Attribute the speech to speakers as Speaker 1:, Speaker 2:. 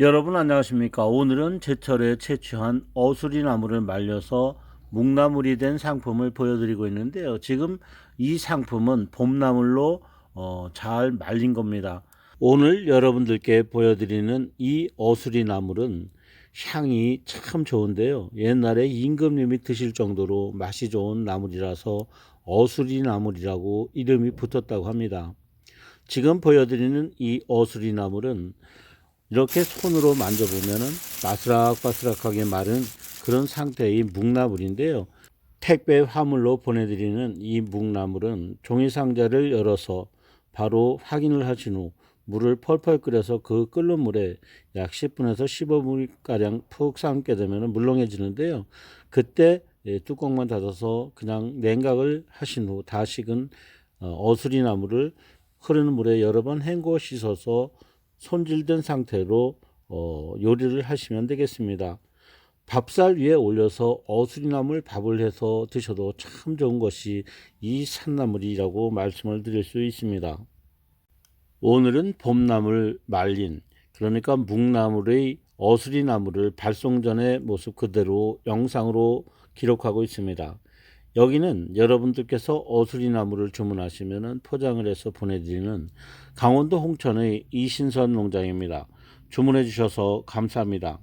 Speaker 1: 여러분 안녕하십니까? 오늘은 제철에 채취한 어수리 나무를 말려서 묵나물이 된 상품을 보여드리고 있는데요. 지금 이 상품은 봄나물로 어, 잘 말린 겁니다. 오늘 여러분들께 보여드리는 이 어수리 나물은 향이 참 좋은데요. 옛날에 임금님이 드실 정도로 맛이 좋은 나물이라서 어수리 나물이라고 이름이 붙었다고 합니다. 지금 보여드리는 이 어수리 나물은 이렇게 손으로 만져보면은 바스락바스락하게 마른 그런 상태의 묵나물인데요. 택배 화물로 보내드리는 이 묵나물은 종이 상자를 열어서 바로 확인을 하신 후 물을 펄펄 끓여서 그 끓는 물에 약 10분에서 15분 가량 푹 삶게 되면 물렁해지는데요. 그때 예, 뚜껑만 닫아서 그냥 냉각을 하신 후 다 식은 어, 어수리 나물을 흐르는 물에 여러 번 헹궈 씻어서 손질된 상태로 어, 요리를 하시면 되겠습니다. 밥살 위에 올려서 어수리나물 밥을 해서 드셔도 참 좋은 것이 이 산나물이라고 말씀을 드릴 수 있습니다. 오늘은 봄나물 말린 그러니까 묵나물의 어수리나물을 발송 전의 모습 그대로 영상으로 기록하고 있습니다. 여기는 여러분들께서 어수리나무를 주문하시면 포장을 해서 보내드리는 강원도 홍천의 이신선 농장입니다. 주문해 주셔서 감사합니다.